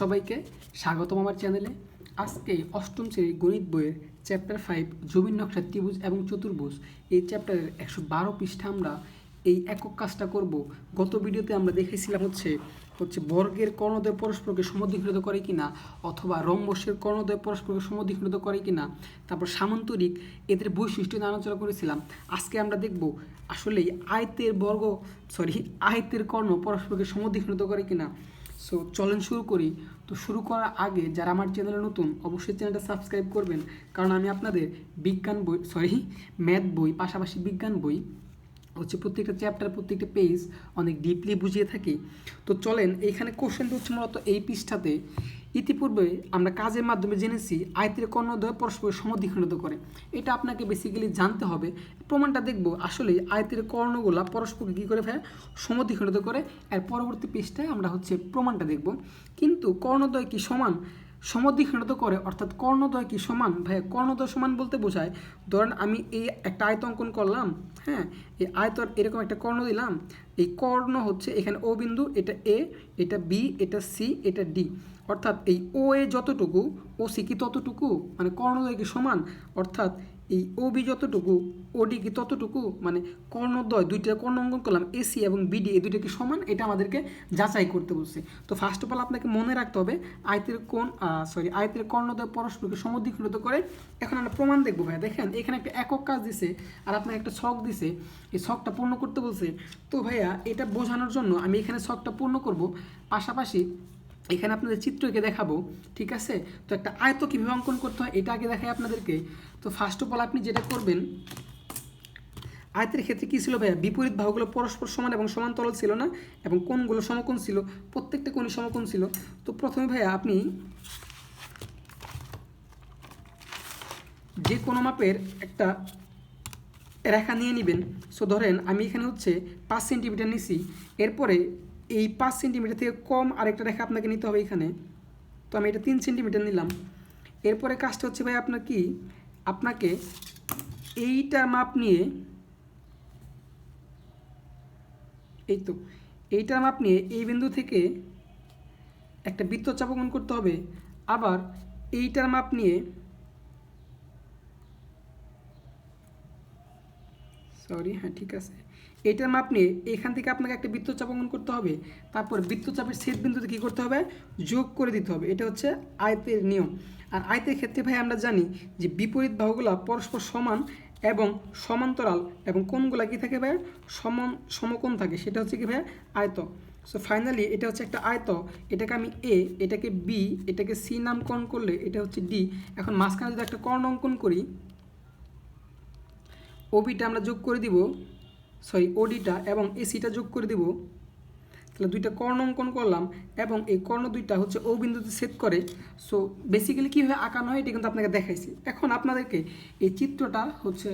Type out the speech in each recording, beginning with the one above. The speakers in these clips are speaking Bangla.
সবাইকে স্বাগতম আমার চ্যানেলে। আজকে অষ্টম শ্রেণির গণিত বইয়ের চ্যাপ্টার ফাইভ জমির নকশা ত্রিভুজ এবং চতুর্ভুজ। এই চ্যাপ্টারের একশো বারো পৃষ্ঠা আমরা এই একক কাজটা করব। গত ভিডিওতে আমরা দেখেছিলাম হচ্ছে হচ্ছে বর্গের কর্ণদ্বয় পরস্পরকে সমদ্বিঘৃত করে কিনা, অথবা রম্বসের কর্ণদ্বয় পরস্পরকে সমদ্বিঘৃত করে কিনা, তারপর সামান্তরিক এদের বৈশিষ্ট্য নিয়ে আলোচনা করেছিলাম। আজকে আমরা দেখব আসলে আয়তের বর্গ সরি আয়তের কর্ণ পরস্পরকে সমদ্বিঘৃত করে কিনা। সো চলেন শুরু করি। তো শুরু করার আগে যারা আমার চ্যানেলে নতুন, অবশ্যই চ্যানেলটা সাবস্ক্রাইব করবেন। কারণ আমি আপনাদের বিজ্ঞান বই সরি ম্যাথ বই, পাশাপাশি বিজ্ঞান বই, হচ্ছে প্রত্যেকটা চ্যাপ্টার প্রত্যেকটা পেজ অনেক ডিপলি বুঝিয়ে থাকি। তো চলেন এইখানে কোশ্চেনটা হচ্ছে মূলত এই পৃষ্ঠাতে ইতিপূর্বে আমরা কাজের মাধ্যমে জেনেছি আয়তের কর্ণদ্বয় পরস্পর সমদ্বিখণ্ডিত করে। এটা আপনাকে বেসিক্যালি জানতে হবে। প্রমাণটা দেখব আসলে আয়তের কর্ণগুলা পরস্পরকে কী করে ফেলে? সমদ্বিখণ্ডিত করে। এর পরবর্তী পৃষ্ঠায় আমরা হচ্ছে প্রমাণটা দেখব। কিন্তু কর্ণদ্বয় কি সমান? সমদ্বিখণ্ডিত করে, অর্থাৎ কর্ণদ্বয় কি সমান? ভাইয়া, কর্ণদ্বয় সমান বলতে বোঝায়, ধরেন আমি এই একটা আয়ত অঙ্কন করলাম হ্যাঁ এই আয়তর এরকম একটা কর্ণ দিলাম, এই কর্ণ হচ্ছে এখানে ও বিন্দু, এটা এ এটা বি এটা সি এটা ডি অর্থাৎ এই ও এ যতটুকু ও সি কি ততটুকু? মানে কর্ণদ্বয় কি সমান? অর্থাৎ এই ও বি যতটুকু ওডি কি ততটুকু মানে কর্ণদ্বয় দুইটা কর্ণ অঙ্কন করলাম এসি এবং বিডি এই দুইটা কি সমান, এটা আমাদেরকে যাচাই করতে বলছে। তো ফার্স্ট অফ অল আপনাকে মনে রাখতে হবে, আয়তের কোন সরি আয়তের কর্ণদ্বয় পরস্পরকে সমদ্বিকৃত করে। এখন আমরা প্রমাণ দেখব ভাই দেখেন, এখানে একটা একক কাজ দিছে, আর আপনার একটা ছক দিছে, এই ছকটা পূর্ণ করতে বলছে। তো ভাইয়া, এটা বোঝানোর জন্য আমি এখানে ছকটা পূর্ণ করব, পাশাপাশি এখানে আপনাদের চিত্রকে দেখাবো, ঠিক আছে? তো একটা আয়ত কীভাবে অঙ্কন করতে হয়, এটা আগে দেখাই আপনাদেরকে। তো ফার্স্ট অফ অল আপনি যেটা করবেন, আয়তের ক্ষেত্রে কী ছিল ভাইয়া? বিপরীত বাহুগুলো পরস্পর সমান এবং সমান্তরাল ছিল না, এবং কোনগুলো সমকোণ ছিল, প্রত্যেকটা কোণই সমকোণ ছিল। তো প্রথমে ভাইয়া আপনি যে কোনো মাপের একটা রেখা নিয়ে নেবেন। সো ধরেন আমি এখানে হচ্ছে পাঁচ সেন্টিমিটার নিছি, এরপরে এই পাঁচ সেন্টিমিটার থেকে কম আরেকটা রেখা আপনাকে নিতে হবে এখানে। তো আমি এটা তিন সেন্টিমিটার নিলাম। এরপরে কাজটা হচ্ছে ভাই আপনার কি? আপনাকে এইটার মাপ নিয়ে এই তো এইটার মাপ নিয়ে এই বিন্দু থেকে একটা বৃত্তচাপ অঙ্কন করতে হবে। আবার এইটার মাপ নিয়ে সরি হ্যাঁ ঠিক আছে। এটার মাপ নিয়ে এখান থেকে আপনাকে একটা বৃত্তচাপ অঙ্কন করতে হবে, তারপর বৃত্তচাপের ছেদ বিন্দুতে কী করতে হবে? যোগ করে দিতে হবে, এটা হচ্ছে আয়তের নিয়ম। আর আয়তের ক্ষেত্রে ভাই আমরা জানি যে বিপরীত বাহুগুলো পরস্পর সমান এবং সমান্তরাল এবং কোনগুলা কী থাকে ভাই? সমান, সমকোণ থাকে, সেটা হচ্ছে কি ভাই? আয়ত। সো ফাইনালি এটা হচ্ছে একটা আয়ত, এটাকে আমি এ এটাকে বি এটাকে সি নামকরণ করলে এটা হচ্ছে ডি এখন মাঝখানে যদি একটা কর্ণ অঙ্কন করি ওবিটা আমরা যোগ করে দিব সরি ওডিটা এবং এসিটা যোগ করে দিব। তাহলে দুইটা কর্ণ অঙ্কন করলাম এবং এই কর্ণ দুইটা হচ্ছে ও বিন্দুতে সেট করে। সো বেসিক্যালি কীভাবে আঁকানো হয় এটা কিন্তু আপনাকে দেখাইছি। এখন আপনাদেরকে এই চিত্রটা হচ্ছে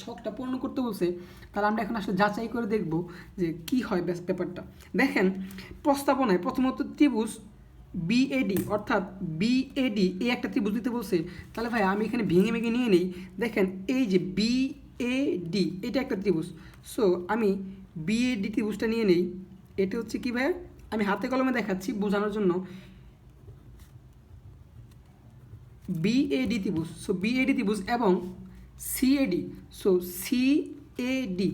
ছকটা পূর্ণ করতে বলছে। তাহলে আমরা এখন আসলে যাচাই করে দেখব যে কি হয় ব্যাস ব্যাপারটা। দেখেন, প্রস্তাবনায় প্রথমত ত্রিভুজ বিএডি অর্থাৎ বিএডি এই একটা ত্রিভুজ দিতে বলছে। তাহলে ভাই, আমি এখানে ভেঙে ভেঙে নিয়ে নিই। দেখেন, এই যে বিএডি এটা একটা ত্রিভুজ। সো আমি বিএ ডিটি ত্রিভুজটা নিয়ে নেই। এটা হচ্ছে কি ভাইয়া? আমি হাতে কলমে দেখাচ্ছি বোঝানোর জন্য। বিএডি ত্রিভুজ সো বিএডি ত্রিভুজ এবং সিএডি সো সিএডি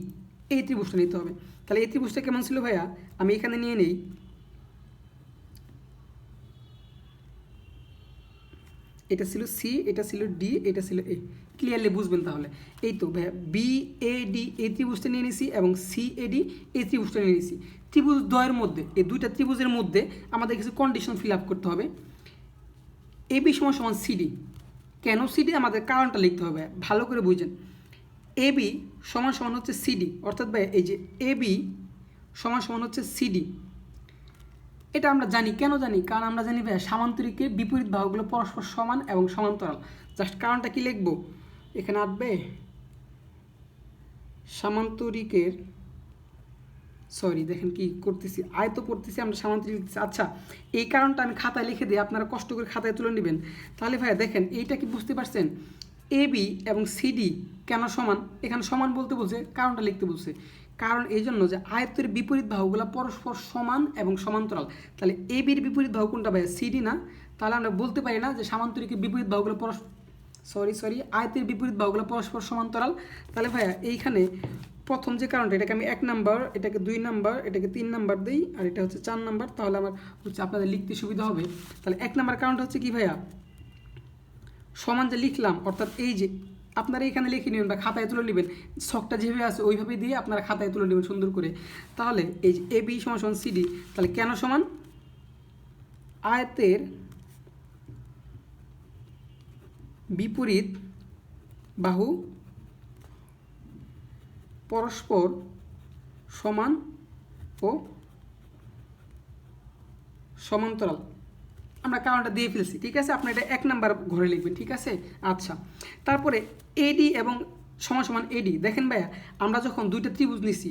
এই ত্রিভুজটা নিতে হবে। তাহলে এই ত্রিভুজটা কেমন ছিল ভাইয়া? আমি এখানে নিয়ে নেই। এটা ছিল সি এটা ছিল ডি এটা ছিল এ ক্লিয়ারলি বুঝবেন তাহলে। এই তো বি এ ডি এই ত্রিভুজটা নিয়ে নিছি এবং সি এ ডি এই ত্রিভুজটা নিয়ে নিছি। ত্রিভুজ দ্বয়ের মধ্যে, এই দুইটা ত্রিভুজের মধ্যে আমাদের কিছু কন্ডিশন ফিল আপ করতে হবে। এ বি সমান সমান সিডি কেন সিডি আমাদের কারণটা লিখতে হবে ভালো করে বুঝেন। এ বি সমান সমান হচ্ছে সিডি অর্থাৎ ভাই এই যে এ বি সমান সমান হচ্ছে সিডি এটা আমরা জানি, কেন জানি? কারণ আমরা জানি ভাইয়া, সামান্তরিকের বিপরীত বাহুগুলো পরস্পর সমান এবং সমান্তরাল। জাস্ট কারণটা কি লিখব? এখানে আসবে, সামান্তরিকের সরি দেখেন কি করতেছি। আয়ত পড়তেছি আমরা সামান্তরিক লিখতেছি। আচ্ছা এই কারণটা আমি খাতায় লিখে দিই, আপনারা কষ্ট করে খাতায় তুলে নেবেন। তাহলে ভাইয়া, দেখেন, এইটা কি বুঝতে পারছেন? এ বি এবং সিডি কেন সমান? এখানে সমান বলতে বলছে, কারণটা লিখতে বলছে। কারণ এই জন্য যে আয়তের বিপরীত বাহুগুলো পরস্পর সমান এবং সমান্তরাল। তাহলে এ বির বিপরীত বাহু কোনটা ভাই সিডি না? তাহলে আমরা বলতে পারি না যে সামান্তরিকের বিপরীত বাহুগুলো পরস্পর সরি সরি আয়তের বিপরীত বাহুগুলো পরস্পর সমান্তরাল। তাহলে ভাইয়া, এইখানে প্রথম যে কারণটা, এটাকে আমি এক নাম্বার, এটাকে দুই নাম্বার, এটাকে তিন নাম্বার দিই, আর এটা হচ্ছে চার নাম্বার। তাহলে আমার হচ্ছে আপনাদের লিখতে সুবিধা হবে। তাহলে এক নাম্বার কারণটা হচ্ছে কি ভাইয়া? সমান যে লিখলাম, অর্থাৎ এই যে আপনারা এখানে লিখে নেবেন বা খাতায় তুলে নেবেন, ছকটা যেভাবে আছে ওইভাবে দিয়ে আপনারা খাতায় তুলে নেবেন সুন্দর করে। তাহলে এই যে এ বি সমান সমান সিডি তাহলে কেন সমান? আয়তের বিপরীত বাহু পরস্পর সমান ও সমান্তরাল। আমরা কারণটা দিয়ে ফেলছি, ঠিক আছে? আপনি এটা এক নাম্বার ঘরে লিখবেন, ঠিক আছে? আচ্ছা। তারপরে এডি এবং সমান সমান এডি দেখেন ভাইয়া, আমরা যখন দুইটা ত্রিভুজ নিছি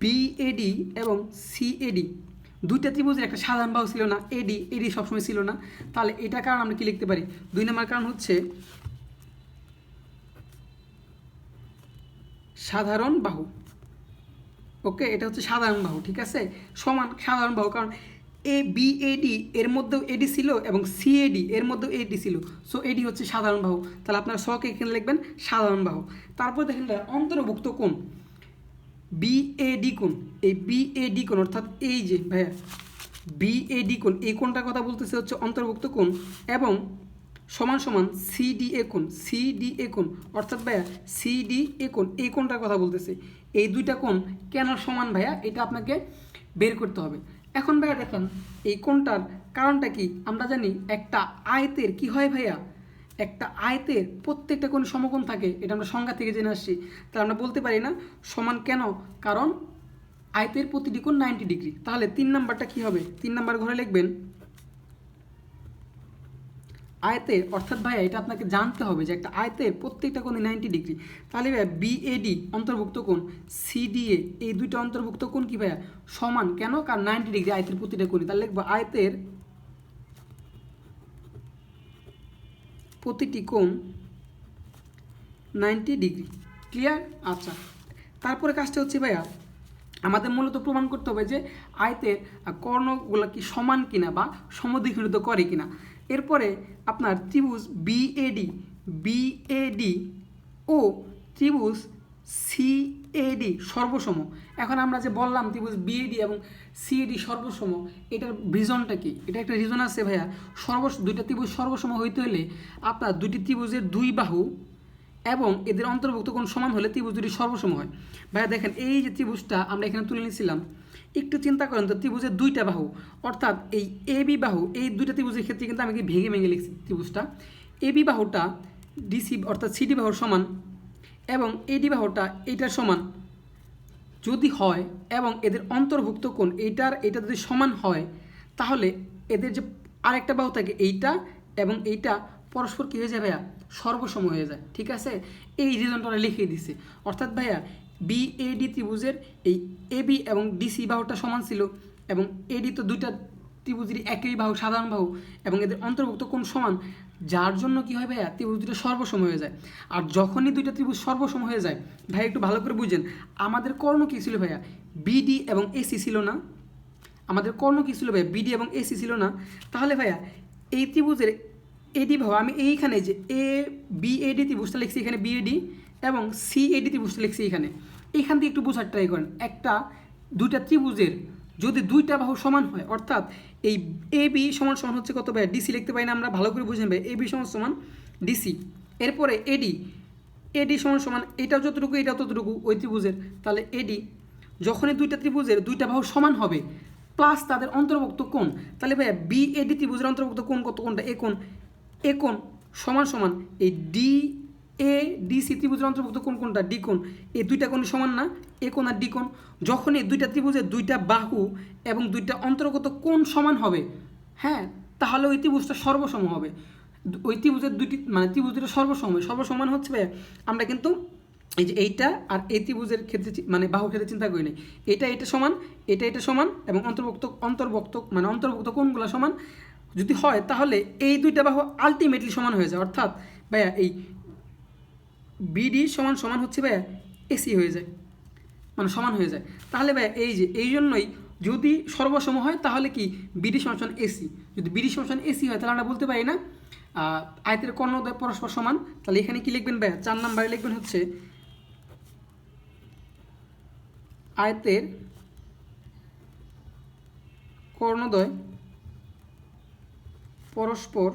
বিএডি এবং সিএডি দুইটা ত্রিভুজের একটা সাধারণ বাহু ছিল না এডি এডি সবসময় ছিল না। তাহলে এটা কারণ আমরা কি লিখতে পারি? দুই নম্বর কারণ হচ্ছে সাধারণ বাহু। ওকে? এটা হচ্ছে সাধারণ বাহু, ঠিক আছে? সমান সাধারণ বাহু, কারণ এ বি এডি এর মধ্যেও এডি ছিল এবং সিএডি এর মধ্যেও এডি ছিল। সো এডি হচ্ছে সাধারণ বাহু। তাহলে আপনারা সকে এখানে লিখবেন, সাধারণ বাহু। তারপর দেখেন অন্তর্ভুক্ত কোণ। বিএডি কোণ। এই বিএডি কোণ, অর্থাৎ এই যে, ভাইয়া বিএডি কোণ, এই কোণটার কথা বলতেছে হচ্ছে অন্তর্ভুক্ত কোণ এবং সমান সমান সিডিএ কোণ সিডিএ কোণ, অর্থাৎ ভাইয়া সিডিএ কোণ, এই কোণটার কথা বলতেছে। এই দুইটা কোণ কেন সমান, ভাইয়া, এটা আপনাকে বের করতে হবে। এখন ভাইয়া দেখেন, এই কোনটার কারণটা কি? আমরা জানি একটা আয়তের কি হয় ভাইয়া? একটা আয়তের প্রত্যেকটা কোন সমকোণ থাকে, এটা আমরা সংজ্ঞা থেকে জেনে আসছি। তাহলে আমরা বলতে পারি না, সমান কেন? কারণ আয়তের প্রতিটি কোণ নাইনটি ডিগ্রি তাহলে তিন নাম্বারটা কি হবে? তিন নাম্বার ঘরে লিখবেন আয়তের, অর্থাৎ ভাইয়া, এটা আপনাকে জানতে হবে যে একটা আয়তের প্রত্যেকটা কোণে নাইনটি ডিগ্রি তাহলে ভাইয়া বিএডি অন্তর্ভুক্ত কোণ সিডিএ এই দুইটা অন্তর্ভুক্ত কোণ কি ভাইয়া? সমান কেন? কারণ নাইনটি ডিগ্রি আয়তের প্রতিটা কোণে তাহলে লিখব আয়তের প্রতিটি কোণ নাইনটি ডিগ্রি ক্লিয়ার আচ্ছা। তারপরে কাজটা হচ্ছে ভাইয়া, আমাদের মূলত প্রমাণ করতে হবে যে আয়তের কর্ণগুলো কি সমান কিনা বা সমদ্বিখণ্ডিত করে কিনা। এরপরে আপনার ত্রিভুজ বিএডি বিএডি ও ত্রিভুজ সিএডি সর্বসম। এখন আমরা যে বললাম ত্রিভুজ বিএডি এবং সিএডি সর্বসম, এটার রিজনটা কি? এটা একটা রিজন আছে ভাইয়া। সর্ব দুইটা ত্রিভুজ সর্বসম হইতে হলে আপনার দুটি ত্রিভুজের দুই বাহু এবং এদের অন্তর্ভুক্ত কোণ সমান হলে ত্রিভুজ দুটি সর্বসম হয়। ভাইয়া দেখেন, এই যে ত্রিভুজটা আমরা এখানে তুলে নিয়েছিলাম একটু চিন্তা করেন তো, ত্রিভুজের দুইটা বাহু, অর্থাৎ এই এ বি বাহু, এই দুইটা ত্রিভুজের ক্ষেত্রে কিন্তু আমি কি ভেঙে ভেঙে লিখছি ত্রিভুজটা? এ বি বাহুটা ডিসি, অর্থাৎ সিডি বাহুর সমান এবং এডি বাহুটা এইটার সমান যদি হয় এবং এদের অন্তর্ভুক্ত কোণ এইটার এটা যদি সমান হয়, তাহলে এদের যে আরেকটা বাহু থাকে এইটা এবং এইটা পরস্পর কী হয়ে যায় ভাইয়া? সর্বসম হয়ে যায়, ঠিক আছে? এই রিজনটা লিখিয়ে দিছে। অর্থাৎ ভাইয়া বি এডি ত্রিভুজের এই এবি এবং ডিসি বাহুটা সমান ছিল এবং এডি তো দুইটা ত্রিভুজেরই একই বাহু, সাধারণ বাহু এবং এদের অন্তর্ভুক্ত কোন সমান, যার জন্য কি হয় ভাইয়া? ত্রিভুজ দুটো সর্বসম হয়ে যায়। আর যখনই দুইটা ত্রিভুজ সর্বসম হয়ে যায় ভাই একটু ভালো করে বুঝেন, আমাদের কর্ণ কী ছিল ভাইয়া? বিডি এবং এসি ছিল না। আমাদের কর্ণ কী ছিল ভাইয়া? বিডি এবং এসি ছিল না। তাহলে ভাইয়া, এই ত্রিভুজের এডি ভাব আমি এইখানে যে এ বি এডি ত্রিভুজটা লিখছি, এখানে বিএডি এবং সি এডি ত্রিভুজটা লিখছি এখানে। এখান থেকে একটু বোঝার ট্রাই করেন। একটা, দুইটা ত্রিভুজের যদি দুইটা বাহু সমান হয়, অর্থাৎ এই এ বি সমান সমান হচ্ছে কত ভাই? ডিসি লিখতে পারি না আমরা, ভালো করে বুঝেন ভাই এ বি সমান সমান ডিসি এরপরে এডি এডি সমান সমান এটাও যতটুকু, এটাও ততটুকু ওই ত্রিভুজের। তাহলে এডি যখনই দুইটা ত্রিভুজের দুইটা বাহু সমান হবে প্লাস তাদের অন্তর্ভুক্ত কোণ, তাহলে ভাইয়া বি এডি ত্রিভুজের অন্তর্ভুক্ত কোণ কত কোনটা এ কোণ। এ কোণ সমান সমান এই ডি এ ডি সি ত্রিভুজের অন্তর্ভুক্ত কোন কোনটা? ডি এই দুইটা কোণ সমান না, এ কোণ আর ডি কোণ। যখন এই দুইটা ত্রিভুজের দুইটা বাহু এবং দুইটা অন্তর্গত কোণ সমান হবে হ্যাঁ তাহলে ওই ত্রিভুজটা সর্বসম হবে। ওই ত্রিভুজের দুইটি মানে ত্রিভুজ দুটো সর্বসম সর্বসমান হচ্ছে ভাইয়া, আমরা কিন্তু এই যে এইটা আর এই ত্রিভুজের ক্ষেত্রে মানে বাহু ক্ষেত্রে চিন্তা করি নাই। এটা এটা সমান, এটা এটা সমান এবং অন্তর্ভুক্ত অন্তর্ভুক্ত মানে অন্তর্ভুক্ত কোণগুলো সমান। যদি হয়, তাহলে এই দুইটা বাহু আলটিমেটলি সমান হয়ে যায়। অর্থাৎ ভাইয়া, এই বিডি সমান সমান হচ্ছে ভাইয়া এসি হয়ে যায়। মানে সমান হয়ে যায়। তাহলে ভাই এই যে, এই জন্যই যদি সর্বসম হয়, তাহলে কি বিডি সমান এসি যদি বিডি সমান এসি হয়, তাহলে আমরা বলতে পারি না আয়তের কর্ণদ্বয় পরস্পর সমান। তাহলে এখানে কি লিখবেন ভাই চার নাম্বারে লিখবেন হচ্ছে আয়তের কর্ণদ্বয় পরস্পর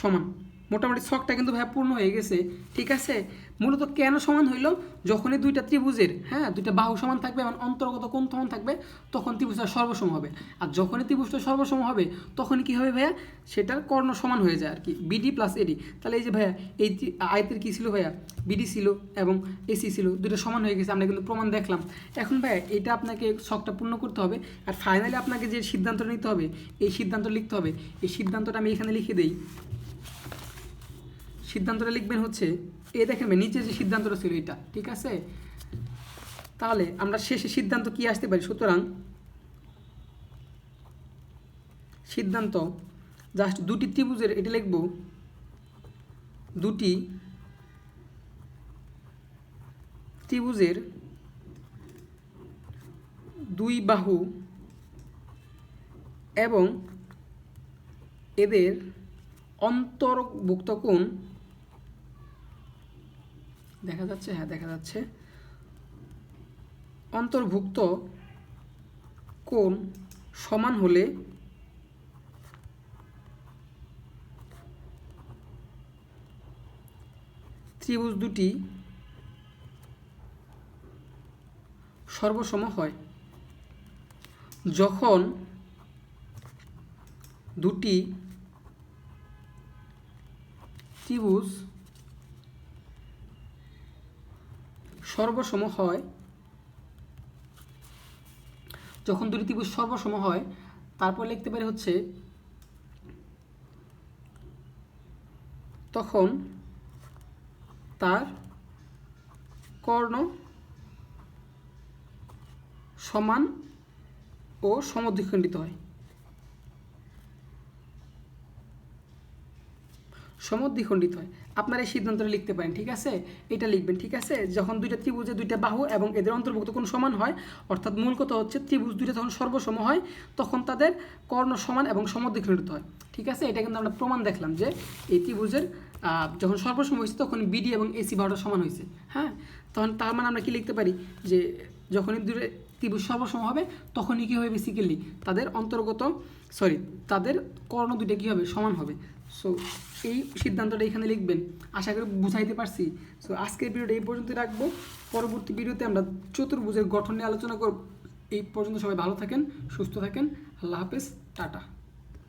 সমান। মোটামুটি শখটা কিন্তু ভাই পূর্ণ হয়ে গেছে, ঠিক আছে? মূলত কেন সমান হইল? যখনই দুইটা ত্রিভুজের হ্যাঁ দুইটা বাহু সমান থাকবে এবং অন্তর্গত কোন সমান থাকবে, তখন ত্রিভুজটা সর্বসম হবে। আর যখনই ত্রিভুজটা সর্বসম হবে তখন কি হবে ভাইয়া? সেটার কর্ণ সমান হয়ে যায় আর কি বিডি প্লাস এডি তাহলে এই যে ভাইয়া, এই আয়তের কী ছিল ভাইয়া? বিডি ছিল এবং এসি ছিল দুটো সমান হয়ে গেছে, আমরা কিন্তু প্রমাণ দেখলাম। এখন ভাইয়া, এটা আপনাকে শখটা পূর্ণ করতে হবে, আর ফাইনালি আপনাকে যে সিদ্ধান্ত নিতে হবে, এই সিদ্ধান্ত লিখতে হবে। এই সিদ্ধান্তটা আমি এখানে লিখে দিই। সিদ্ধান্তটা লিখবেন হচ্ছে, এ দেখেন নিচে যে সিদ্ধান্তটা ছিল এটা, ঠিক আছে? তাহলে আমরা শেষে সিদ্ধান্ত কি আসতে পারি? সুতরাং সিদ্ধান্ত জাস্ট দুটি ত্রিভুজের, এটা লিখব, দুটি ত্রিভুজের দুই বাহু এবং এদের অন্তর্ভুক্ত কোণ দেখা যাচ্ছে হ্যাঁ দেখা যাচ্ছে। অন্তর্ভুক্ত কোণ সমান হলে ত্রিভুজ দুটি সর্বসম হয়। যখন দুটি ত্রিভুজ সর্বসম হয়, যখন দুটি ত্রিভুজ সর্বসম হয়, তারপর লিখতে পারি হচ্ছে, তখন তার কর্ণ সমান ও সমদ্বিখণ্ডিত হয়। সমদ্বিখণ্ডিত হয়। আপনারা এই সিদ্ধান্তটা লিখতে পারেন, ঠিক আছে? এটা লিখবেন, ঠিক আছে? যখন দুইটা ত্রিভুজে দুইটা বাহু এবং এদের অন্তর্ভুক্ত কোন সমান হয়, অর্থাৎ মূল কথা হচ্ছে ত্রিভুজ দুইটা যখন সর্বসম হয়, তখন তাদের কর্ণ সমান এবং সমদ্বিখণ্ডিত হয়, ঠিক আছে? এটা কিন্তু আমরা প্রমাণ দেখলাম যে এই ত্রিভুজের যখন সর্বসম হয়েছে তখন বিডি এবং এসি বাহুটা সমান হয়েছে হ্যাঁ? তখন তার মানে আমরা কি লিখতে পারি? যে যখনই দূরে ত্রিভুজ সর্বসম হবে, তখনই কী হবে বেসিক্যালি তাদের অন্তর্গত সরি তাদের কর্ণ দুইটা কী হবে? সমান হবে। সো এই সিদ্ধান্তটা এখানে লিখবেন। আশা করি বুঝাইতে পারছি। সো আজকের ভিডিওটা এই পর্যন্ত রাখব। পরবর্তী ভিডিওতে আমরা চতুর্ভুজের গঠন নিয়ে আলোচনা করব। এই পর্যন্ত সবাই ভালো থাকেন, সুস্থ থাকেন। আল্লাহ হাফেজ, টাটা।